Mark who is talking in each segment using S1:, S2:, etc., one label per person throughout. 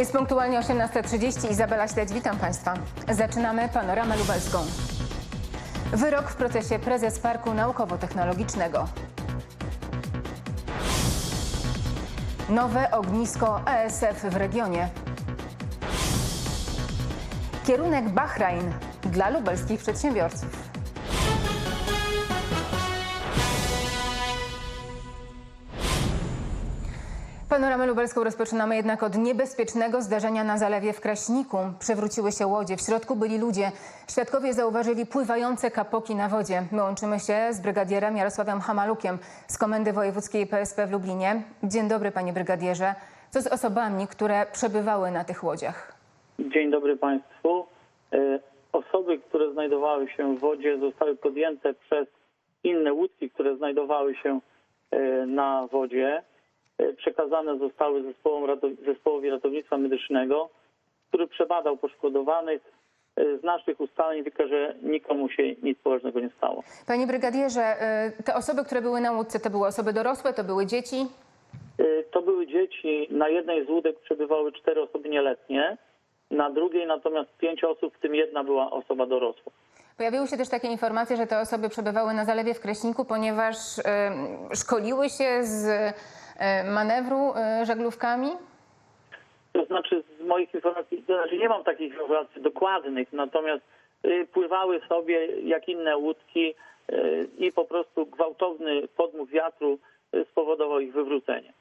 S1: Jest punktualnie 18.30. Izabela Śledź, witam Państwa. Zaczynamy panoramę lubelską. Wyrok w procesie prezes Parku Naukowo-Technologicznego. Nowe ognisko ASF w regionie. Kierunek Bahrain dla lubelskich przedsiębiorców. Panoramę lubelską rozpoczynamy jednak od niebezpiecznego zdarzenia na zalewie w Kraśniku. Przewróciły się łodzie, w środku byli ludzie. Świadkowie zauważyli pływające kapoki na wodzie. My łączymy się z brygadierem Jarosławem Hamalukiem z Komendy Wojewódzkiej PSP w Lublinie. Dzień dobry panie brygadierze. Co z osobami, które przebywały na tych łodziach?
S2: Dzień dobry Państwu. E, Osoby, które znajdowały się w wodzie, zostały podjęte przez inne łódki, które znajdowały się e, na wodzie. E, Przekazane zostały zespołowi ratownictwa medycznego, który przebadał poszkodowanych. E, Z naszych ustaleń wynika, że nikomu się nic poważnego nie stało.
S1: Panie brygadierze, y, te osoby, które były na łódce, to były osoby dorosłe, to były dzieci?
S2: To były dzieci. Na jednej z łódek przebywały cztery osoby nieletnie, na drugiej natomiast pięć osób, w tym jedna była osoba dorosła.
S1: Pojawiły się też takie informacje, że te osoby przebywały na zalewie w Kraśniku, ponieważ y, szkoliły się z y, manewru y, żaglówkami.
S2: To znaczy z moich informacji, to znaczy nie mam takich informacji dokładnych, natomiast y, pływały sobie jak inne łódki y, i po prostu gwałtowny podmuch wiatru y, spowodował ich wywrócenie.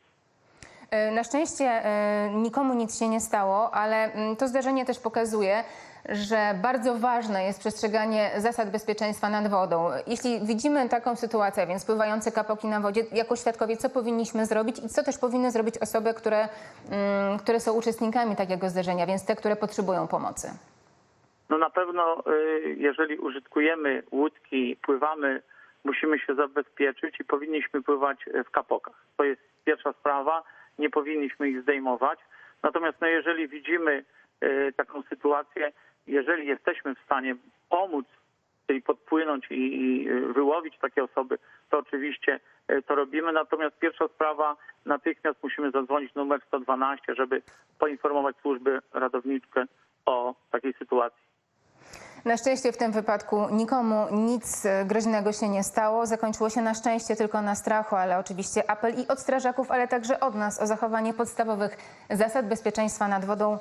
S1: Y, Na szczęście y, nikomu nic się nie stało, ale mm, to zdarzenie też pokazuje, że bardzo ważne jest przestrzeganie zasad bezpieczeństwa nad wodą. Jeśli widzimy taką sytuację, więc pływające kapoki na wodzie, jako świadkowie, co powinniśmy zrobić i co też powinny zrobić osoby, które, mm, które są uczestnikami takiego zdarzenia, więc te, które potrzebują pomocy?
S2: No na pewno y, jeżeli użytkujemy łódki, pływamy, musimy się zabezpieczyć i powinniśmy pływać y, w kapokach. To jest pierwsza sprawa, nie powinniśmy ich zdejmować. Natomiast no, jeżeli widzimy y, taką sytuację, jeżeli jesteśmy w stanie pomóc, czyli podpłynąć i, i y, wyłowić takie osoby, to oczywiście y, to robimy. Natomiast pierwsza sprawa, natychmiast musimy zadzwonić numer 112, żeby poinformować służby radowniczkę o takiej sytuacji.
S1: Na szczęście w tym wypadku nikomu nic e, groźnego się nie stało. Zakończyło się na szczęście tylko na strachu, ale oczywiście apel i od strażaków, ale także od nas o zachowanie podstawowych zasad bezpieczeństwa nad wodą.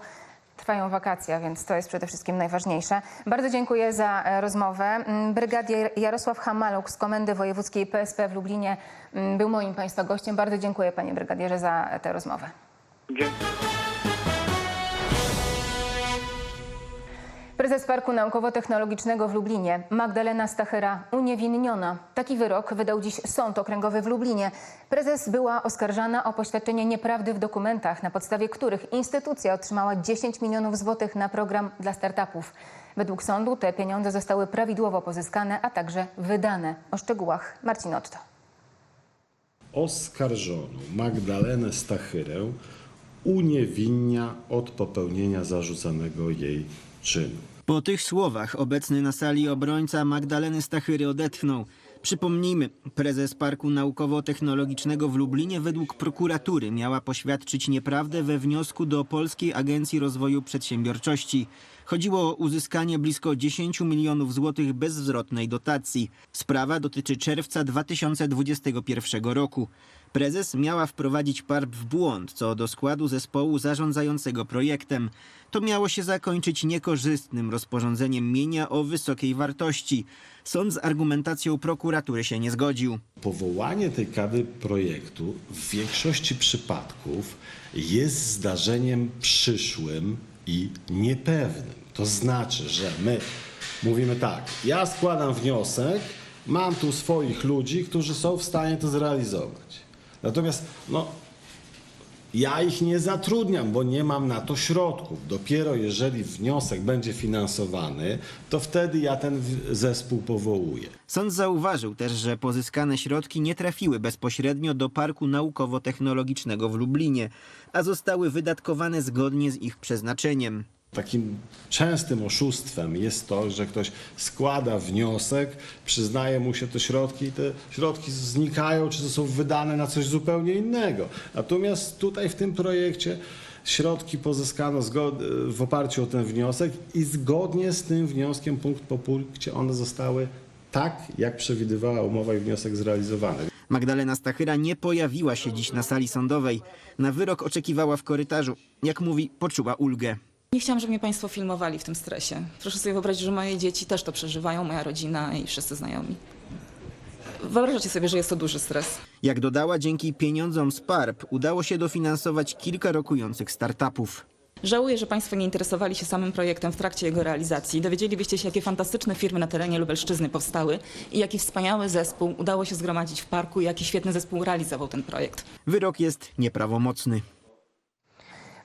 S1: Trwają wakacje, więc to jest przede wszystkim najważniejsze. Bardzo dziękuję za e, rozmowę. Mm, Brygadier Jarosław Hamaluk z Komendy Wojewódzkiej PSP w Lublinie mm, był moim Państwa gościem. Bardzo dziękuję Panie Brygadierze za tę rozmowę.
S2: Dziękuję.
S1: Prezes Parku Naukowo-Technologicznego w Lublinie, Magdalena Stachyra, uniewinniona. Taki wyrok wydał dziś Sąd Okręgowy w Lublinie. Prezes była oskarżana o poświadczenie nieprawdy w dokumentach, na podstawie których instytucja otrzymała 10 milionów złotych na program dla startupów. Według sądu te pieniądze zostały prawidłowo pozyskane, a także wydane. O szczegółach Marcin Otto.
S3: oskarżoną Magdalenę Stachyrę uniewinnia od popełnienia zarzucanego jej czynu.
S4: Po tych słowach obecny na sali obrońca Magdaleny Stachyry odetchnął. Przypomnijmy, prezes Parku Naukowo-Technologicznego w Lublinie według prokuratury miała poświadczyć nieprawdę we wniosku do Polskiej Agencji Rozwoju Przedsiębiorczości. Chodziło o uzyskanie blisko 10 milionów złotych bezzwrotnej dotacji. Sprawa dotyczy czerwca 2021 roku. Prezes miała wprowadzić PARP w błąd co do składu zespołu zarządzającego projektem. To miało się zakończyć niekorzystnym rozporządzeniem mienia o wysokiej wartości. Sąd z argumentacją prokuratury się nie zgodził.
S3: Powołanie tej kadry projektu w większości przypadków jest zdarzeniem przyszłym i niepewnym. To znaczy, że my mówimy tak, ja składam wniosek, mam tu swoich ludzi, którzy są w stanie to zrealizować. Natomiast no, ja ich nie zatrudniam, bo nie mam na to środków. Dopiero jeżeli wniosek będzie finansowany, to wtedy ja ten zespół powołuję.
S4: Sąd zauważył też, że pozyskane środki nie trafiły bezpośrednio do Parku Naukowo-Technologicznego w Lublinie, a zostały wydatkowane zgodnie z ich przeznaczeniem.
S3: Takim częstym oszustwem jest to, że ktoś składa wniosek, przyznaje mu się te środki i te środki znikają, czy to są wydane na coś zupełnie innego. Natomiast tutaj w tym projekcie Środki pozyskano w oparciu o ten wniosek i zgodnie z tym wnioskiem punkt po punkcie one zostały tak, jak przewidywała umowa i wniosek zrealizowane.
S4: Magdalena Stachyra nie pojawiła się dziś na sali sądowej. Na wyrok oczekiwała w korytarzu. Jak mówi, poczuła ulgę.
S5: Nie chciałam, żeby mnie Państwo filmowali w tym stresie. Proszę sobie wyobrazić, że moje dzieci też to przeżywają, moja rodzina i wszyscy znajomi. Wyobrażacie sobie, że jest to duży stres.
S4: Jak dodała, dzięki pieniądzom z PARP udało się dofinansować kilka rokujących startupów.
S5: Żałuję, że Państwo nie interesowali się samym projektem w trakcie jego realizacji. Dowiedzielibyście się, jakie fantastyczne firmy na terenie Lubelszczyzny powstały i jaki wspaniały zespół udało się zgromadzić w parku i jaki świetny zespół realizował ten projekt.
S4: Wyrok jest nieprawomocny.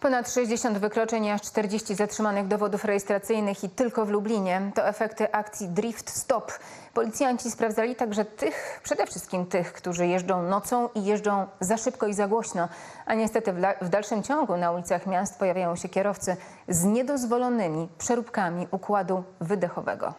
S1: Ponad 60 wykroczeń aż 40 zatrzymanych dowodów rejestracyjnych i tylko w Lublinie to efekty akcji Drift Stop. Policjanci sprawdzali także tych, przede wszystkim tych, którzy jeżdżą nocą i jeżdżą za szybko i za głośno. A niestety w dalszym ciągu na ulicach miast pojawiają się kierowcy z niedozwolonymi przeróbkami układu wydechowego.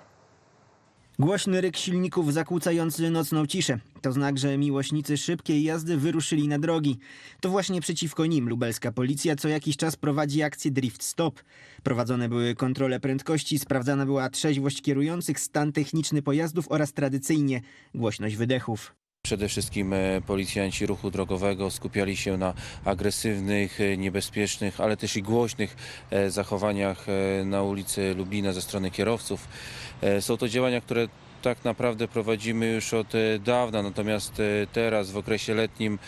S4: Głośny ryk silników zakłócający nocną ciszę. To znak, że miłośnicy szybkiej jazdy wyruszyli na drogi. To właśnie przeciwko nim lubelska policja co jakiś czas prowadzi akcję Drift Stop. Prowadzone były kontrole prędkości, sprawdzana była trzeźwość kierujących, stan techniczny pojazdów oraz tradycyjnie głośność wydechów.
S6: Przede wszystkim e, policjanci ruchu drogowego skupiali się na agresywnych, e, niebezpiecznych, ale też i głośnych e, zachowaniach na ulicy Lublina ze strony kierowców. Są to działania, które tak naprawdę prowadzimy już od dawna, natomiast teraz w okresie letnim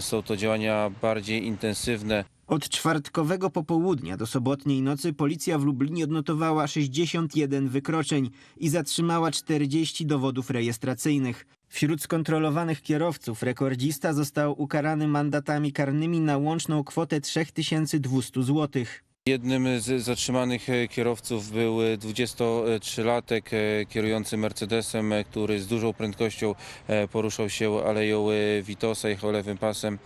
S6: są to działania bardziej intensywne.
S4: Od czwartkowego popołudnia do sobotniej nocy policja w Lublinie odnotowała 61 wykroczeń i zatrzymała 40 dowodów rejestracyjnych. Wśród skontrolowanych kierowców rekordzista został ukarany mandatami karnymi na łączną kwotę 3200 zł.
S6: Jednym z zatrzymanych e, kierowców był e, 23-latek e, kierujący Mercedesem, e, który z dużą prędkością e, poruszał się aleją e, Witosa, jechał lewym pasem,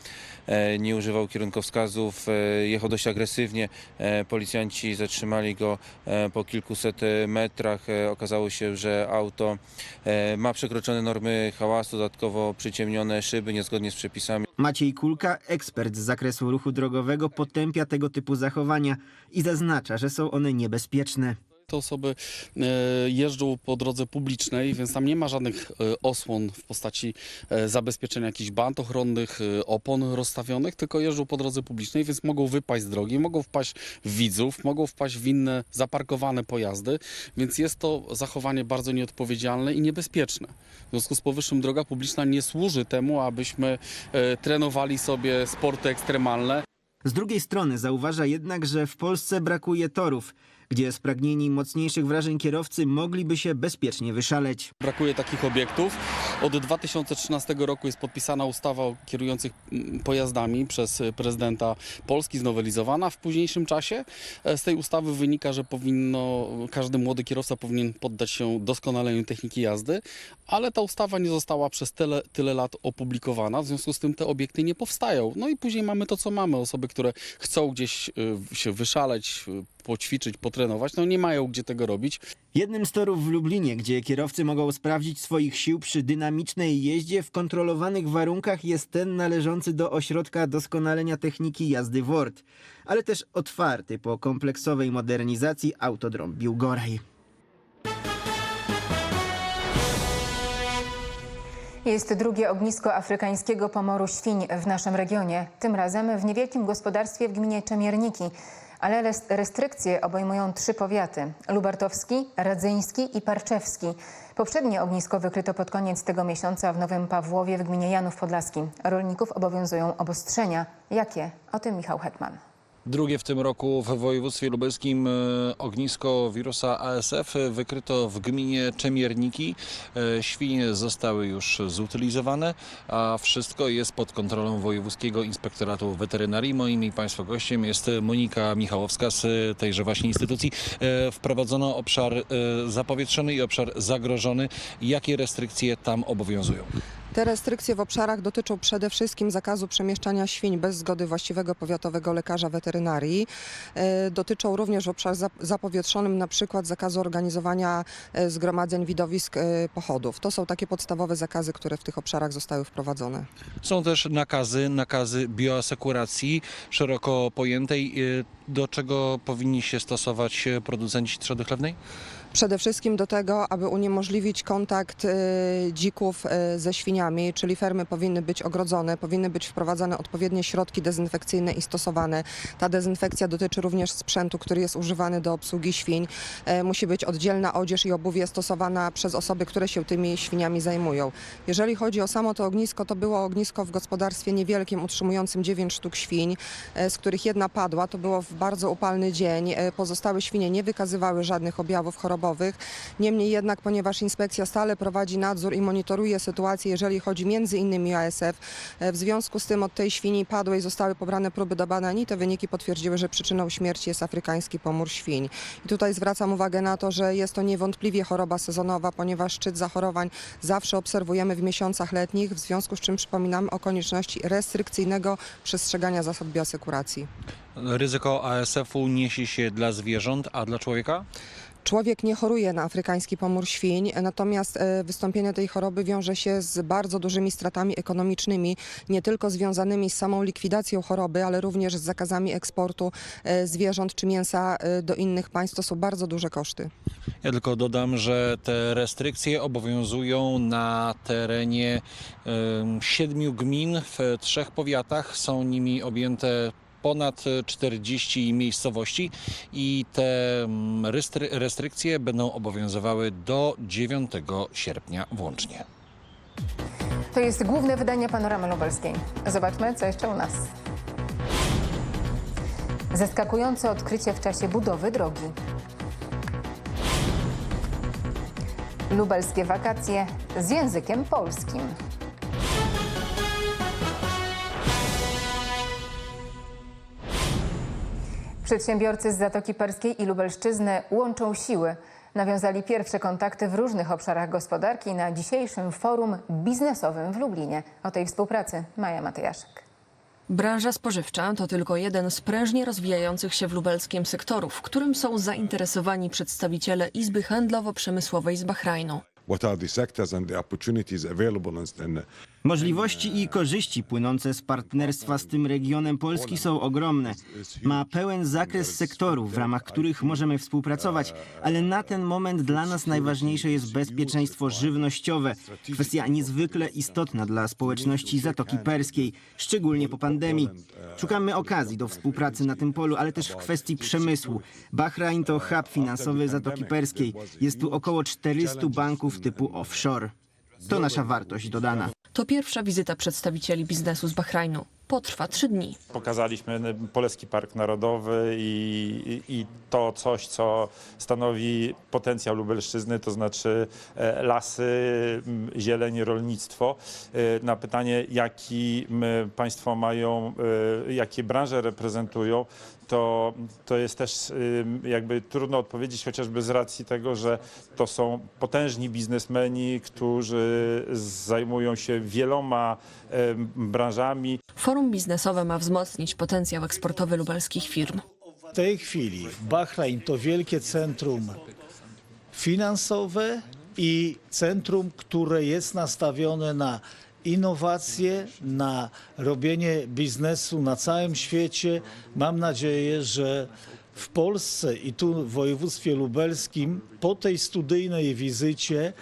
S6: e, nie używał kierunkowskazów, e, jechał dość agresywnie. E, Policjanci zatrzymali go e, po kilkuset e, metrach. E, Okazało się, że auto e, ma przekroczone normy hałasu, dodatkowo przyciemnione szyby niezgodnie z przepisami.
S4: Maciej Kulka, ekspert z zakresu ruchu drogowego, potępia tego typu zachowania i zaznacza, że są one niebezpieczne.
S7: Te osoby e, jeżdżą po drodze publicznej, więc tam nie ma żadnych e, osłon w postaci e, zabezpieczenia jakichś band ochronnych, opon rozstawionych, tylko jeżdżą po drodze publicznej, więc mogą wypaść z drogi, mogą wpaść w widzów, mogą wpaść w inne zaparkowane pojazdy, więc jest to zachowanie bardzo nieodpowiedzialne i niebezpieczne. W związku z powyższym droga publiczna nie służy temu, abyśmy trenowali sobie sporty ekstremalne.
S4: Z drugiej strony zauważa jednak, że w Polsce brakuje torów, gdzie spragnieni mocniejszych wrażeń kierowcy mogliby się bezpiecznie wyszaleć.
S7: Brakuje takich obiektów. Od 2013 roku jest podpisana ustawa o kierujących mm, pojazdami przez prezydenta Polski, znowelizowana w późniejszym czasie. E, Z tej ustawy wynika, że powinno, każdy młody kierowca powinien poddać się doskonaleniu techniki jazdy, ale ta ustawa nie została przez tyle, tyle lat opublikowana, w związku z tym te obiekty nie powstają. No i później mamy to, co mamy. Osoby, które chcą gdzieś y, się wyszaleć, y, poćwiczyć, potrenować, no nie mają gdzie tego robić.
S4: Jednym z torów w Lublinie, gdzie kierowcy mogą sprawdzić swoich sił przy dynamicznej jeździe w kontrolowanych warunkach jest ten należący do ośrodka doskonalenia techniki jazdy WORD, ale też otwarty po kompleksowej modernizacji autodrom Biłgoraj.
S1: Jest drugie ognisko afrykańskiego pomoru świń w naszym regionie. Tym razem w niewielkim gospodarstwie w gminie Czemierniki. Ale res- restrykcje obejmują trzy powiaty: lubartowski, radzyński i parczewski. Poprzednie ognisko wykryto pod koniec tego miesiąca w Nowym Pawłowie w gminie Janów Podlaski. Rolników obowiązują obostrzenia. Jakie? O tym Michał Hetman.
S8: Drugie w tym roku w województwie lubelskim e, ognisko wirusa ASF wykryto w gminie Czemierniki. E, Świnie zostały już zutylizowane, a wszystko jest pod kontrolą Wojewódzkiego Inspektoratu Weterynarii. Moim i Państwa gościem jest Monika Michałowska z tejże właśnie instytucji. E, Wprowadzono obszar zapowietrzony i obszar zagrożony. Jakie restrykcje tam obowiązują?
S9: Te restrykcje w obszarach dotyczą przede wszystkim zakazu przemieszczania świń bez zgody właściwego powiatowego lekarza weterynarii. E, Dotyczą również w obszarze zap- zapowietrzonym na przykład zakazu organizowania e, zgromadzeń widowisk e, pochodów. To są takie podstawowe zakazy, które w tych obszarach zostały wprowadzone.
S8: Są też nakazy, nakazy bioasekuracji szeroko pojętej. Do czego powinni się stosować y, producenci trzody chlewnej?
S9: Przede wszystkim do tego, aby uniemożliwić kontakt e, dzików e, ze świniami, czyli fermy powinny być ogrodzone, powinny być wprowadzane odpowiednie środki dezynfekcyjne i stosowane. Ta dezynfekcja dotyczy również sprzętu, który jest używany do obsługi świń. E, Musi być oddzielna odzież i obuwie stosowana przez osoby, które się tymi świniami zajmują. Jeżeli chodzi o samo to ognisko, to było ognisko w gospodarstwie niewielkim, utrzymującym 9 sztuk świń, e, z których jedna padła. To było w bardzo upalny dzień. E, Pozostałe świnie nie wykazywały żadnych objawów chorobowych. Niemniej jednak, ponieważ inspekcja stale prowadzi nadzór i monitoruje sytuację, jeżeli chodzi między innymi o ASF, e, w związku z tym od tej świni padłej zostały pobrane próby do badań i te wyniki potwierdziły, że przyczyną śmierci jest afrykański pomór świń. I tutaj zwracam uwagę na to, że jest to niewątpliwie choroba sezonowa, ponieważ szczyt zachorowań zawsze obserwujemy w miesiącach letnich, w związku z czym przypominamy o konieczności restrykcyjnego przestrzegania zasad bioasekuracji.
S8: Ryzyko ASF-u niesie się dla zwierząt, a dla człowieka?
S9: Człowiek nie choruje na afrykański pomór świń, natomiast e, wystąpienie tej choroby wiąże się z bardzo dużymi stratami ekonomicznymi, nie tylko związanymi z samą likwidacją choroby, ale również z zakazami eksportu e, zwierząt czy mięsa e, do innych państw. To są bardzo duże koszty.
S8: Ja tylko dodam, że te restrykcje obowiązują na terenie siedmiu gmin w trzech powiatach. Są nimi objęte ponad 40 miejscowości i te mm, restry- restrykcje będą obowiązywały do 9 sierpnia włącznie.
S1: To jest główne wydanie Panoramy Lubelskiej. Zobaczmy, co jeszcze u nas. Zaskakujące odkrycie w czasie budowy drogi. Lubelskie wakacje z językiem polskim. Przedsiębiorcy z Zatoki Perskiej i Lubelszczyzny łączą siły. Nawiązali pierwsze kontakty w różnych obszarach gospodarki na dzisiejszym forum biznesowym w Lublinie. O tej współpracy Maja Matejaszek.
S10: Branża spożywcza to tylko jeden z prężnie rozwijających się w lubelskim sektorów, którym są zainteresowani przedstawiciele Izby Handlowo-Przemysłowej z Bahrajnu.
S11: what are the sectors and the opportunities available and, and
S4: Możliwości i korzyści płynące z partnerstwa z tym regionem Polski są ogromne. Ma pełen zakres sektorów, w ramach których możemy współpracować, ale na ten moment dla nas najważniejsze jest bezpieczeństwo żywnościowe. Kwestia niezwykle istotna dla społeczności Zatoki Perskiej, szczególnie po pandemii. Szukamy okazji do współpracy na tym polu, ale też w kwestii przemysłu. Bahrain to hub finansowy Zatoki Perskiej. Jest tu około 400 banków typu offshore. To nasza wartość dodana.
S10: To pierwsza wizyta przedstawicieli biznesu z Bahrajnu. Potrwa trzy dni.
S12: Pokazaliśmy Polski Park Narodowy i, i, i to coś, co stanowi potencjał Lubelszczyzny, to znaczy e, lasy, zieleń, rolnictwo. E, Na pytanie, jaki państwo mają, e, jakie branże reprezentują, to, to jest też ym, jakby trudno odpowiedzieć, chociażby z racji tego, że to są potężni biznesmeni, którzy zajmują się wieloma branżami.
S10: Forum biznesowe ma wzmocnić potencjał eksportowy lubelskich firm.
S13: W tej chwili Bahrain to wielkie centrum finansowe i centrum, które jest nastawione na innowacje, na robienie biznesu na całym świecie. Mam nadzieję, że w Polsce i tu w województwie lubelskim po tej studyjnej wizycie,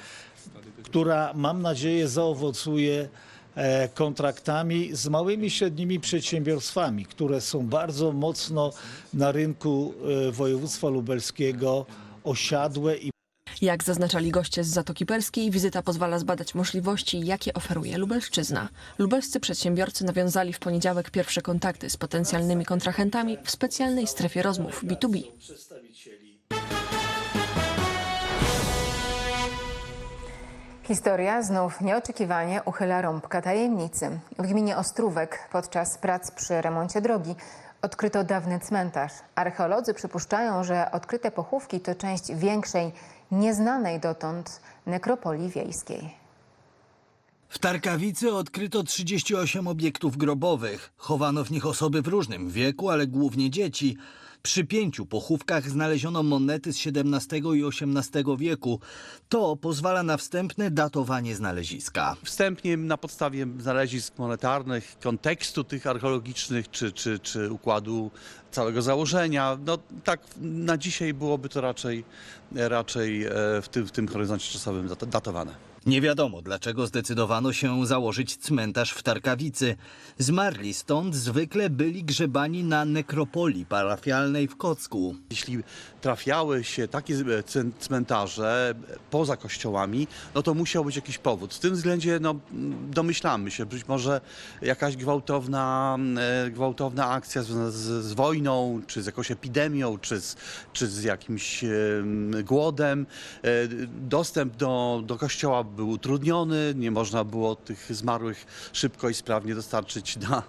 S13: która mam nadzieję zaowocuje e, kontraktami z małymi i średnimi przedsiębiorstwami, które są bardzo mocno na rynku e, województwa lubelskiego osiadłe i
S10: Jak zaznaczali goście z Zatoki Perskiej, wizyta pozwala zbadać możliwości, jakie oferuje Lubelszczyzna. Lubelscy przedsiębiorcy nawiązali w poniedziałek pierwsze kontakty z potencjalnymi kontrahentami w specjalnej strefie rozmów B2B.
S1: Historia znów nieoczekiwanie uchyla rąbka tajemnicy. W gminie Ostrówek podczas prac przy remoncie drogi odkryto dawny cmentarz. Archeolodzy przypuszczają, że odkryte pochówki to część większej, nieznanej dotąd nekropolii wiejskiej.
S14: W Tarkawicy odkryto 38 obiektów grobowych. Chowano w nich osoby w różnym wieku, ale głównie dzieci. Przy pięciu pochówkach znaleziono monety z XVII i XVIII wieku. To pozwala na wstępne datowanie znaleziska.
S15: Wstępnie na podstawie znalezisk monetarnych, kontekstu tych archeologicznych, czy, czy, czy układu całego założenia, no tak na dzisiaj byłoby to raczej, raczej e, w tym, w tym horyzoncie czasowym dat- datowane.
S14: Nie wiadomo, dlaczego zdecydowano się założyć cmentarz w Tarkawicy. Zmarli stąd zwykle byli grzebani na nekropolii parafialnej w Kocku.
S15: Jeśli trafiały się takie e, cmentarze poza kościołami, no to musiał być jakiś powód. W tym względzie no, domyślamy się, być może jakaś gwałtowna, e, gwałtowna akcja z, z wojną, czy z jakąś epidemią, czy z, czy z jakimś em, głodem. E, Dostęp do, do kościoła był utrudniony, nie można było tych zmarłych szybko i sprawnie dostarczyć na, e,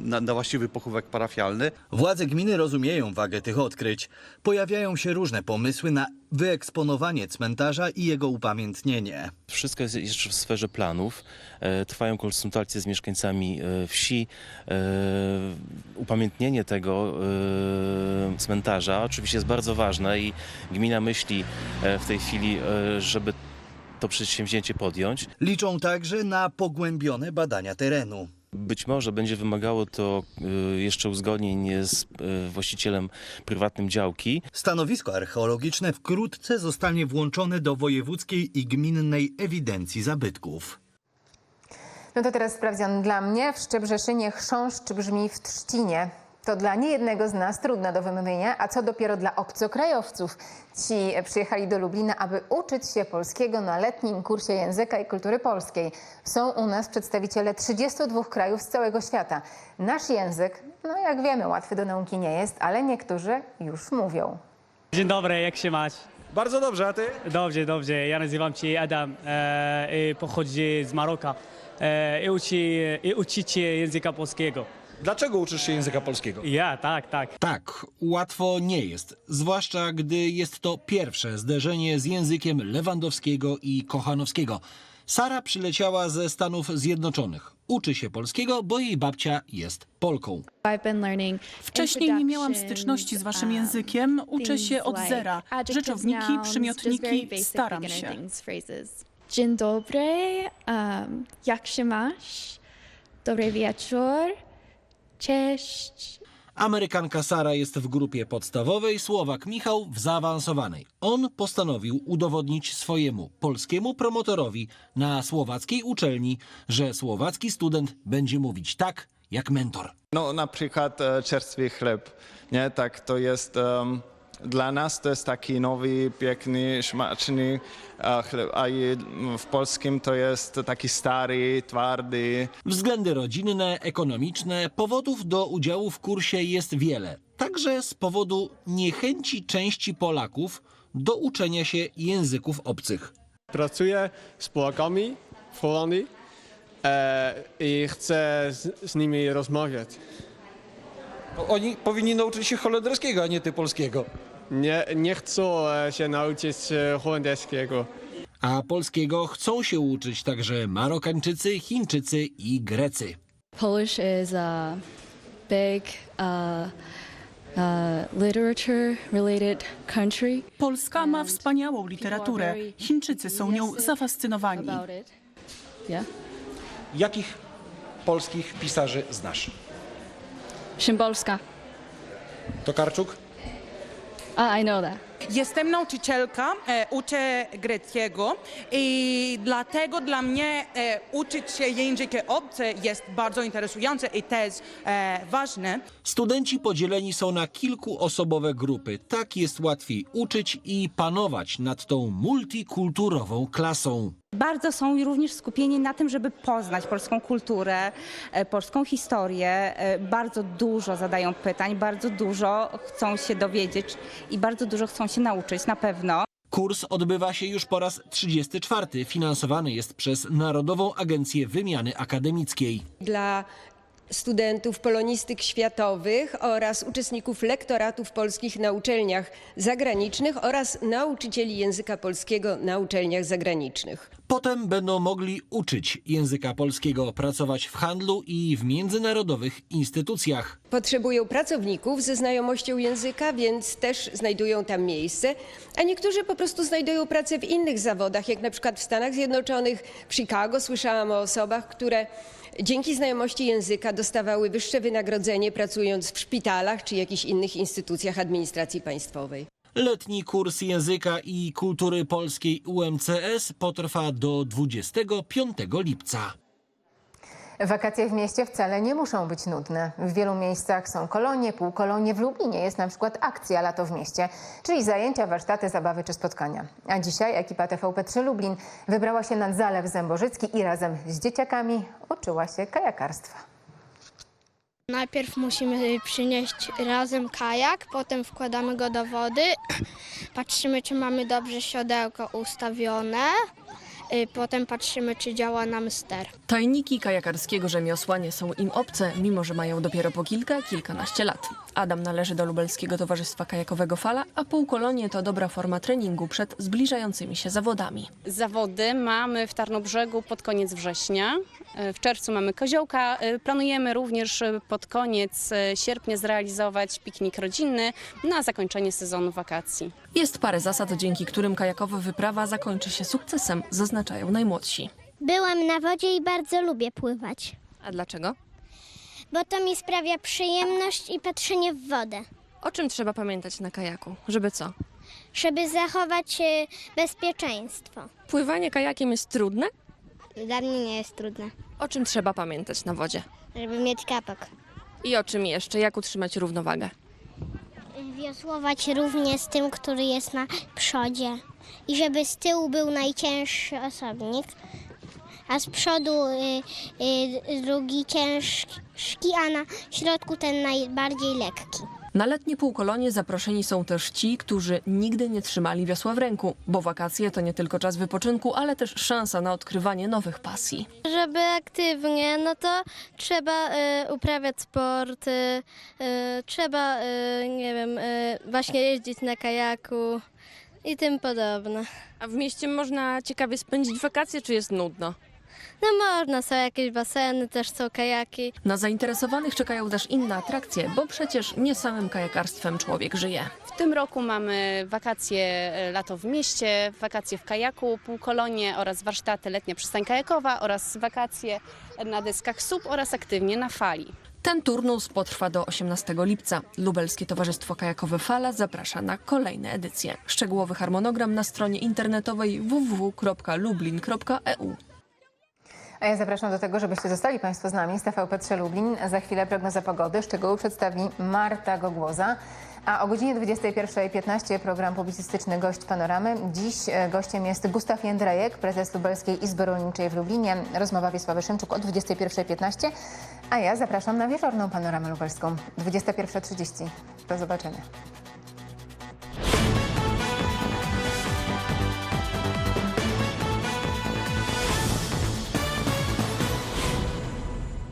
S15: na, na właściwy pochówek parafialny.
S14: Władze gminy rozumieją wagę tych odkryć. Pojawiają się różne pomysły na wyeksponowanie cmentarza i jego upamiętnienie.
S6: Wszystko jest jeszcze w sferze planów. E, Trwają konsultacje z mieszkańcami e, wsi. Upamiętnienie tego cmentarza oczywiście jest bardzo ważne i gmina myśli w tej chwili, żeby to przedsięwzięcie podjąć.
S14: Liczą także na pogłębione badania terenu.
S6: Być może będzie wymagało to e, jeszcze uzgodnień z e, właścicielem prywatnym działki.
S14: Stanowisko archeologiczne wkrótce zostanie włączone do wojewódzkiej i gminnej ewidencji zabytków.
S1: No to teraz sprawdzian dla mnie. W Szczebrzeszynie chrząszcz brzmi w trzcinie. To dla niejednego z nas trudne do wymówienia, a co dopiero dla obcokrajowców. Ci przyjechali do Lublina, aby uczyć się polskiego na letnim kursie języka i kultury polskiej. Są u nas przedstawiciele 32 krajów z całego świata. Nasz język, no jak wiemy, łatwy do nauki nie jest, ale niektórzy już mówią.
S16: Dzień dobry, jak się masz?
S17: Bardzo dobrze, a ty?
S16: Dobrze, dobrze. Ja nazywam się Adam e, i pochodzę z Maroka e, i, uczy, i uczycie języka polskiego.
S17: Dlaczego uczysz się języka polskiego?
S16: Ja, tak, tak.
S17: Tak, łatwo nie jest, zwłaszcza gdy jest to pierwsze zderzenie z językiem Lewandowskiego i Kochanowskiego. Sara przyleciała ze Stanów Zjednoczonych. Uczy się polskiego, bo jej babcia jest Polką.
S18: Wcześniej nie miałam styczności z waszym językiem. Uczę się od zera. Rzeczowniki, przymiotniki, staram się.
S19: Dzień dobry, um, jak się masz? Dobry wieczór, cześć.
S17: Amerykanka Sara jest w grupie podstawowej, Słowak Michał w zaawansowanej. On postanowił udowodnić swojemu polskiemu promotorowi na słowackiej uczelni, że słowacki student będzie mówić tak, jak mentor.
S20: No na przykład e, czerstwy chleb, nie? Tak to jest, em, dla nas to jest taki nowy, piękny, smaczny chleb, a w polskim to jest taki stary, twardy.
S17: Względy rodzinne, ekonomiczne, powodów do udziału w kursie jest wiele. Także z powodu niechęci części Polaków do uczenia się języków obcych.
S21: Pracuję z Polakami w Holandii e, i chcę z, z nimi rozmawiać.
S17: Oni powinni nauczyć się holenderskiego, a nie ty polskiego.
S21: Nie, nie chcą e, się nauczyć e, holenderskiego.
S17: A polskiego chcą się uczyć także Marokańczycy, Chińczycy i Grecy.
S19: Polish is a big uh, uh, literature related country.
S18: Polska ma wspaniałą literaturę. Chińczycy są nią zafascynowani.
S19: About it. Yeah.
S17: Jakich polskich pisarzy znasz?
S19: Szymborska.
S17: Tokarczuk?
S19: Ah, I know that.
S22: Jestem nauczycielka, e, uczę greckiego i dlatego dla mnie e, uczyć się języka obce jest bardzo interesujące i też e, ważne.
S17: Studenci podzieleni są na kilkuosobowe grupy. Tak jest łatwiej uczyć i panować nad tą multikulturową klasą.
S23: Bardzo są również skupieni na tym, żeby poznać polską kulturę, e, polską historię. E, Bardzo dużo zadają pytań, bardzo dużo chcą się dowiedzieć i bardzo dużo chcą się nauczyć na pewno.
S17: Kurs odbywa się już po raz 34. Finansowany jest przez Narodową Agencję Wymiany Akademickiej.
S24: Dla
S25: studentów polonistyk światowych oraz uczestników lektoratów polskich na uczelniach zagranicznych oraz nauczycieli języka polskiego na uczelniach zagranicznych.
S17: Potem będą mogli uczyć języka polskiego, pracować w handlu i w międzynarodowych instytucjach.
S25: Potrzebują pracowników ze znajomością języka, więc też znajdują tam miejsce, a niektórzy po prostu znajdują pracę w innych zawodach, jak na przykład w Stanach Zjednoczonych, w Chicago słyszałam o osobach, które dzięki znajomości języka dostawały wyższe wynagrodzenie pracując w szpitalach czy jakichś innych instytucjach administracji państwowej.
S17: Letni kurs języka i kultury polskiej UMCS potrwa do 25 lipca.
S1: Wakacje w mieście wcale nie muszą być nudne. W wielu miejscach są kolonie, półkolonie. W Lublinie jest na przykład akcja Lato w mieście, czyli zajęcia, warsztaty, zabawy czy spotkania. A dzisiaj ekipa TVP3 Lublin wybrała się nad Zalew Zębożycki i razem z dzieciakami uczyła się kajakarstwa.
S26: Najpierw musimy przynieść razem kajak, potem wkładamy go do wody, patrzymy czy mamy dobrze siodełko ustawione, potem patrzymy czy działa nam ster.
S10: Tajniki kajakarskiego rzemiosła nie są im obce, mimo że mają dopiero po kilka, kilkanaście lat. Adam należy do Lubelskiego Towarzystwa Kajakowego Fala, a półkolonie to dobra forma treningu przed zbliżającymi się zawodami.
S27: Zawody mamy w Tarnobrzegu pod koniec września. E, W czerwcu mamy koziołka. E, Planujemy również pod koniec sierpnia zrealizować piknik rodzinny na zakończenie sezonu wakacji.
S10: Jest parę zasad, dzięki którym kajakowa wyprawa zakończy się sukcesem, najmłodsi.
S26: Byłam na wodzie i bardzo lubię pływać,
S10: A dlaczego?
S26: bo to mi sprawia przyjemność i patrzenie w wodę,
S10: O czym trzeba pamiętać na kajaku? Żeby co?
S26: żeby zachować y, bezpieczeństwo.
S10: Pływanie kajakiem jest trudne?
S26: Dla mnie nie jest trudne,
S10: O czym trzeba pamiętać na wodzie?
S26: żeby mieć kapok.
S10: I o czym jeszcze? Jak utrzymać równowagę?
S26: Wiosłować równie z tym, który jest na przodzie. I żeby z tyłu był najcięższy osobnik, a z przodu y, y, drugi ciężki, a na środku ten najbardziej lekki.
S10: Na letnie półkolonie zaproszeni są też ci, którzy nigdy nie trzymali wiosła w ręku, bo wakacje to nie tylko czas wypoczynku, ale też szansa na odkrywanie nowych pasji.
S26: Żeby aktywnie, no to trzeba y, uprawiać sport, y, y, trzeba, y, nie wiem, y, właśnie jeździć na kajaku i tym podobne.
S10: A w mieście można ciekawie spędzić wakacje, czy jest nudno?
S26: No można, są jakieś baseny, też są kajaki.
S10: Na zainteresowanych czekają też inne atrakcje, bo przecież nie samym kajakarstwem człowiek żyje.
S27: W tym roku mamy wakacje e, lato w mieście, wakacje w kajaku, półkolonie oraz warsztaty letnia przystań kajakowa oraz wakacje na deskach SUP oraz aktywnie na fali.
S10: Ten turnus potrwa do 18 lipca. Lubelskie Towarzystwo Kajakowe Fala zaprasza na kolejne edycje. Szczegółowy harmonogram na stronie internetowej www.lublin.eu.
S1: A ja zapraszam do tego, żebyście zostali Państwo z nami z TVP3 Lublin. Za chwilę prognoza pogody. Szczegóły przedstawi Marta Gogłoza. A o godzinie 21.15 program publicystyczny Gość Panoramy. Dziś e, gościem jest Gustaw Jędrejek, prezes Lubelskiej Izby Rolniczej w Lublinie. Rozmowa Wiesławy Szymczuk o 21.15. A ja zapraszam na wieczorną panoramę lubelską. 21.30. Do zobaczenia.